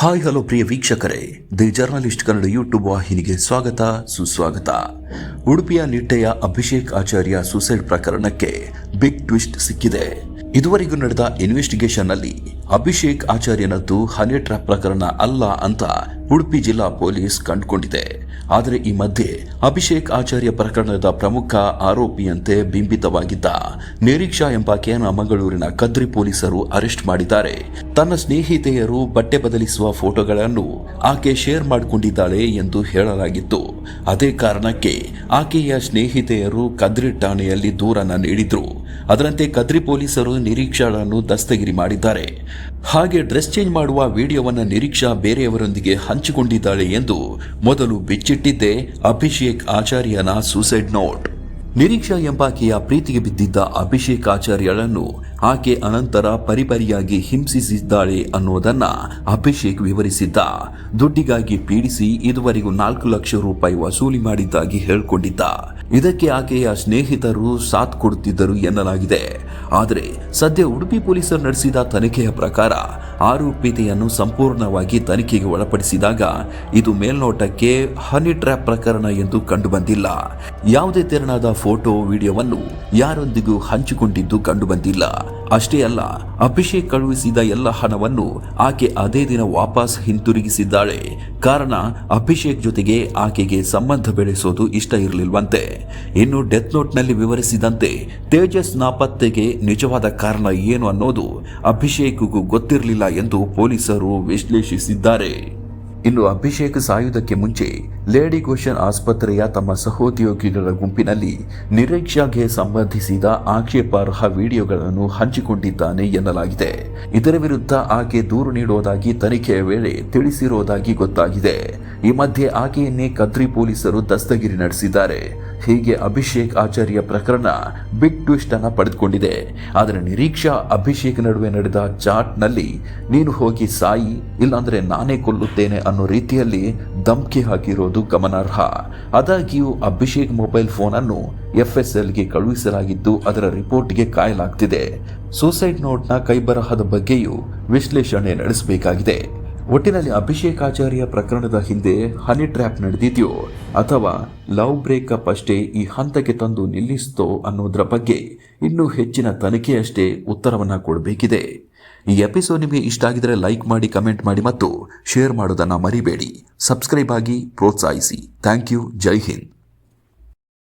Hi, hello ಪ್ರಿಯ ವೀಕ್ಷಕರೇ. The journalist Kannada YouTube ವಾಹಿನಿಗೆ ಸ್ವಾಗತ, ಸುಸ್ವಾಗತ. ಉಡುಪಿಯ ನಿಟ್ಟೆಯ ಅಭಿಷೇಕ್ ಆಚಾರ್ಯ ಸೂಸೈಡ್ ಪ್ರಕರಣಕ್ಕೆ ಬಿಗ್ ಟ್ವಿಸ್ಟ್ ಸಿಕ್ಕಿದೆ. ಇದುವರೆಗೂ ನಡೆದ ಇನ್ವೆಸ್ಟಿಗೇಷನ್ನಲ್ಲಿ ಅಭಿಷೇಕ್ ಆಚಾರ್ಯನದ್ದು ಹನಿ ಟ್ರ್ಯಾಪ್ ಪ್ರಕರಣ ಅಲ್ಲ ಅಂತ ಉಡುಪಿ ಜಿಲ್ಲಾ ಪೊಲೀಸ್ ಕಂಡುಕೊಂಡಿದೆ. ಆದರೆ ಈ ಮಧ್ಯೆ ಅಭಿಷೇಕ್ ಆಚಾರ್ಯ ಪ್ರಕರಣದ ಪ್ರಮುಖ ಆರೋಪಿಯಂತೆ ಬಿಂಬಿತವಾಗಿದ್ದ ನಿರೀಕ್ಷಾ ಎಂಬಾಕೆಯನ್ನು ಮಂಗಳೂರಿನ ಕದ್ರಿ ಪೊಲೀಸರು ಅರೆಸ್ಟ್ ಮಾಡಿದ್ದಾರೆ. ತನ್ನ ಸ್ನೇಹಿತೆಯರು ಬಟ್ಟೆ ಬದಲಿಸುವ ಫೋಟೋಗಳನ್ನು ಆಕೆ ಶೇರ್ ಮಾಡಿಕೊಂಡಿದ್ದಾಳೆ ಎಂದು ಹೇಳಲಾಗಿತ್ತು. ಅದೇ ಕಾರಣಕ್ಕೆ ಆಕೆಯ ಸ್ನೇಹಿತೆಯರು ಕದ್ರಿ ಠಾಣೆಯಲ್ಲಿ ದೂರನ್ನು ನೀಡಿದ್ರು. ಅದರಂತೆ ಕದ್ರಿ ಪೊಲೀಸರು ನಿರೀಕ್ಷಾಳನ್ನು ದಸ್ತಗಿರಿ ಮಾಡಿದ್ದಾರೆ. ಹಾಗೆ ಡ್ರೆಸ್ ಚೇಂಜ್ ಮಾಡುವ ವಿಡಿಯೋವನ್ನ ನಿರೀಕ್ಷಾ ಬೇರೆಯವರೊಂದಿಗೆ ಹಂಚಿಕೊಂಡಿದ್ದಾಳೆ ಎಂದು ಮೊದಲು ಬಿಚ್ಚಿಟ್ಟಿದ್ದೆ ಅಭಿಷೇಕ್ ಆಚಾರ್ಯನ ಸೂಸೈಡ್ ನೋಟ್. ನಿರೀಕ್ಷಾ ಎಂಬಾಕೆಯ ಪ್ರೀತಿಗೆ ಬಿದ್ದಿದ್ದ ಅಭಿಷೇಕ್ ಆಚಾರ್ಯಳನ್ನು ಆಕೆ ಅನಂತರ ಪರಿಪರಿಯಾಗಿ ಹಿಂಸಿಸಿದ್ದಾಳೆ ಅನ್ನೋದನ್ನ ಅಭಿಷೇಕ್ ವಿವರಿಸಿದ್ದ. ದುಡ್ಡಿಗಾಗಿ ಪೀಡಿಸಿ ಇದುವರೆಗೂ ನಾಲ್ಕು ಲಕ್ಷ ರೂಪಾಯಿ ವಸೂಲಿ ಮಾಡಿದ್ದಾಗಿ ಹೇಳ್ಕೊಂಡಿದ್ದ. ಇದಕ್ಕೆ ಆಕೆಯ ಸ್ನೇಹಿತರು ಸಾಥ್ ಕೊಡುತ್ತಿದ್ದರು ಎನ್ನಲಾಗಿದೆ. ಆದರೆ ಸದ್ಯ ಉಡುಪಿ ಪೊಲೀಸರು ನಡೆಸಿದ ತನಿಖೆಯ ಪ್ರಕಾರ ಆರೋಪಿತೆಯನ್ನು ಸಂಪೂರ್ಣವಾಗಿ ತನಿಖೆಗೆ ಒಳಪಡಿಸಿದಾಗ ಇದು ಮೇಲ್ನೋಟಕ್ಕೆ ಹನಿ ಟ್ರ್ಯಾಪ್ ಪ್ರಕರಣ ಎಂದು ಕಂಡುಬಂದಿಲ್ಲ. ಯಾವುದೇ ತೆರನಾದ ಫೋಟೋ, ವಿಡಿಯೋವನ್ನು ಯಾರೊಂದಿಗೂ ಹಂಚಿಕೊಂಡಿದ್ದು ಕಂಡುಬಂದಿಲ್ಲ. ಅಷ್ಟೇ ಅಲ್ಲ, ಅಭಿಷೇಕ್ ಕಳುಹಿಸಿದ ಎಲ್ಲ ಹಣವನ್ನು ಆಕೆ ಅದೇ ದಿನ ವಾಪಸ್ ಹಿಂತಿರುಗಿಸಿದ್ದಾಳೆ. ಕಾರಣ, ಅಭಿಷೇಕ್ ಜೊತೆಗೆ ಆಕೆಗೆ ಸಂಬಂಧ ಬೆಳೆಸೋದು ಇಷ್ಟ ಇರಲಿಲ್ವಂತೆ. ಇನ್ನು ಡೆತ್ ನೋಟ್ನಲ್ಲಿ ವಿವರಿಸಿದಂತೆ, ತೇಜಸ್ ನಾಪತ್ತೆಗೆ ನಿಜವಾದ ಕಾರಣ ಏನು ಅನ್ನೋದು ಅಭಿಷೇಕ್ಗೂ ಗೊತ್ತಿರಲಿಲ್ಲ ಎಂದು ಪೊಲೀಸರು ವಿಶ್ಲೇಷಿಸಿದ್ದಾರೆ. ಇನ್ನು ಅಭಿಷೇಕ್ ಸಾಯುವುದಕ್ಕೆ ಮುಂಚೆ ಲೇಡಿ ಘೋಷನ್ ಆಸ್ಪತ್ರೆಯ ತಮ್ಮ ಸಹೋದ್ಯೋಗಿಗಳ ಗುಂಪಿನಲ್ಲಿ ನಿರೀಕ್ಷಾಗೆ ಸಂಬಂಧಿಸಿದ ಆಕ್ಷೇಪಾರ್ಹ ವಿಡಿಯೋಗಳನ್ನು ಹಂಚಿಕೊಂಡಿದ್ದಾನೆ ಎನ್ನಲಾಗಿದೆ. ಇದರ ವಿರುದ್ಧ ಆಕೆ ದೂರು ನೀಡುವುದಾಗಿ ತನಿಖೆಯ ವೇಳೆ ತಿಳಿಸಿರುವುದಾಗಿ ಗೊತ್ತಾಗಿದೆ. ಈ ಮಧ್ಯೆ ಆಕೆಯನ್ನೇ ಕದ್ರಿ ಪೊಲೀಸರು ದಸ್ತಗಿರಿ ನಡೆಸಿದ್ದಾರೆ. ಹೀಗೆ ಅಭಿಷೇಕ್ ಆಚಾರ್ಯ ಪ್ರಕರಣ ಬಿಗ್ ಟ್ವಿಸ್ಟ್ ಅನ್ನ ಪಡೆದುಕೊಂಡಿದೆ. ಆದರೆ ನಿರೀಕ್ಷಾ ಅಭಿಷೇಕ್ ನಡುವೆ ನಡೆದ ಚಾಟ್ನಲ್ಲಿ, ನೀನು ಹೋಗಿ ಸಾಯಿ, ಇಲ್ಲಾಂದ್ರೆ ನಾನೇ ಕೊಲ್ಲುತ್ತೇನೆ ಅನ್ನೋ ರೀತಿಯಲ್ಲಿ ಧಮ್ಕಿ ಹಾಕಿರೋದು ಗಮನಾರ್ಹ. ಆದಾಗ್ಯೂ ಅಭಿಷೇಕ್ ಮೊಬೈಲ್ ಫೋನ್ ಅನ್ನು ಗೆ ಕಳುಹಿಸಲಾಗಿದ್ದು, ಅದರ ರಿಪೋರ್ಟ್ಗೆ ಕಾಯಲಾಗ್ತಿದೆ. ಸೂಸೈಡ್ ನೋಟ್ನ ಕೈಬರಹದ ಬಗ್ಗೆಯೂ ವಿಶ್ಲೇಷಣೆ ನಡೆಸಬೇಕಾಗಿದೆ. ಒಟ್ಟಿನಲ್ಲಿ ಅಭಿಷೇಕ್ ಆಚಾರ್ಯ ಪ್ರಕರಣದ ಹಿಂದೆ ಹನಿ ಟ್ರ್ಯಾಪ್ ನಡೆದಿದೆಯೋ ಅಥವಾ ಲವ್ ಬ್ರೇಕಪ್ ಅಷ್ಟೇ ಈ ಹಂತಕ್ಕೆ ತಂದು ನಿಲ್ಲಿಸ್ತೋ ಅನ್ನೋದ್ರ ಬಗ್ಗೆ ಇನ್ನೂ ಹೆಚ್ಚಿನ ತನಿಖೆಯಷ್ಟೇ ಉತ್ತರವನ್ನ ಕೊಡಬೇಕಿದೆ. ಈ ಎಪಿಸೋಡ್ ನಿಮಗೆ ಇಷ್ಟ ಆಗಿದ್ರೆ ಲೈಕ್ ಮಾಡಿ ಕಮೆಂಟ್ ಮಾಡಿ ಮತ್ತು ಶೇರ್ ಮಾಡೋದನ್ನ ಮರಿಬೇಡಿ. ಸಬ್ಸ್ಕ್ರೈಬ್ ಆಗಿ ಪ್ರೋತ್ಸಾಹಿಸಿ. Thank you Jai Hind.